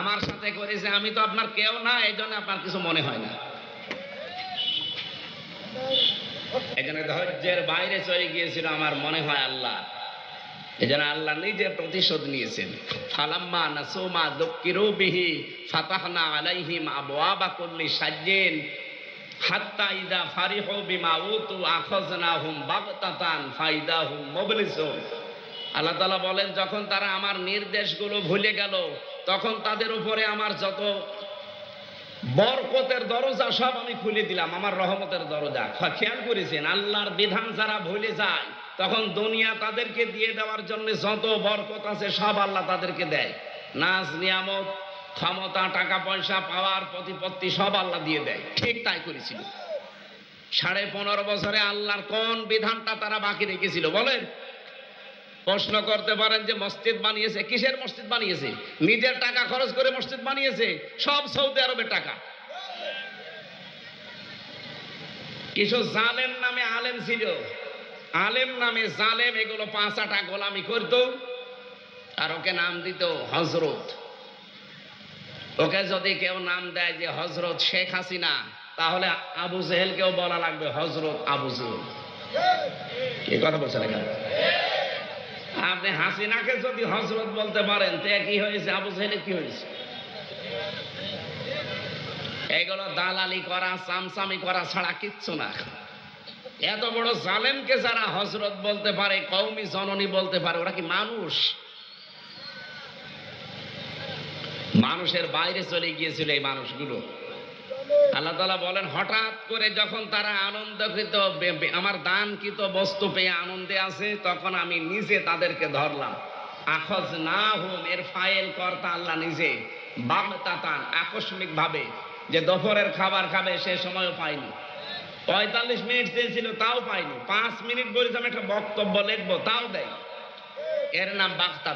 আমার সাথে করেছে আমি তো আপনার কেউ না, এই জন্য আপনার কিছু মনে হয় না। এই জন্য ধৈর্যের বাইরে চলে গিয়েছিল আমার মনে হয় আল্লাহ। এই জন্য আল্লাহ নিজে প্রতিশোধ নিয়েছেন। ফালাম্মা নাসুমা দক্ষিরু বিহি ফাতাহনা আলাইহিম হাত্তা ইদা বিমা উতু আখাযনাহুম বাগতাতান ফাইদাহুম মুবলিসুন। আল্লাহ তাআলা বলেন, যখন তারা আমার নির্দেশগুলো ভুলে গেল, তখন তাদের উপরে আমার যত বরকতের দরজা সব আমি খুলে দিলাম, আমার রহমতের দরজা। খেয়াল করেছেন, আল্লাহর বিধান যারা ভুলে যায়, তখন দুনিয়া তাদেরকে দিয়ে দেওয়ার জন্য যত বরকত আছে সব আল্লাহ তাদেরকে দেয়। নাচ নিয়ামত, ক্ষমতা, টাকা, পয়সা, পাওয়ার, প্রতিপত্তি সব আল্লাহ দিয়ে দেয়। ঠিক তাই করেছিল। সাড়ে পনেরো বছরে আল্লাহর কোন বিধানটা তারা বাকি রেখেছিল, বলেন? প্রশ্ন করতে পারেন যে মসজিদ বানিয়েছে, কিসের মসজিদ বানিয়েছে? নিজের টাকা খরচ করে মসজিদ বানিয়েছে, সব সৌদি আরবের টাকা। কিছু জালেম নামে আলেম ছিল। আলেম নামে জালেম, এগুলো পাঁচ আটা গোলামি করত, আর ওকে নাম দিত হজরত ওকে যদি কেউ নাম দেয় যে হজরত শেখ হাসিনা, তাহলে আবু জেহেলকেও বলা লাগবে হজরত আবু জেহেল। কথা বলছেন এখানে? আপনি হাসিনাকে যদি হজরত বলতে পারেন, তে কি হয়েছে? আবু জেহেলের কি হয়েছে? এগুলো দালালি করা চামচামি করা ছাড়া কিচ্ছু না এত বড় জালেমকে যারা হজরত বলতে পারে কৌমি জননী বলতে পারে, ওরা কি মানুষ? মানুষের বাইরে চলে গিয়েছিল এই মানুষগুলো। আল্লাহ তালা বলেন, হঠাৎ করে যখন তারা আনন্দকৃত আমার দানকৃত বস্তু পেয়ে আনন্দে আছে তখন আমি নিজে তাদেরকে ধরলাম। আখজ না হুম এর ফাইল কর্তা আল্লাহ নিজে। বাগতাতান আকস্মিক ভাবে যে দুপুরের খাবার খাবে, সে সময়ও পাইনি পঁয়তাল্লিশ মিনিট চেয়েছিল তাও পাইনি পাঁচ মিনিট বলেছিলাম একটা বক্তব্য লিখব, তাও দেয়। এর নাম বাগতা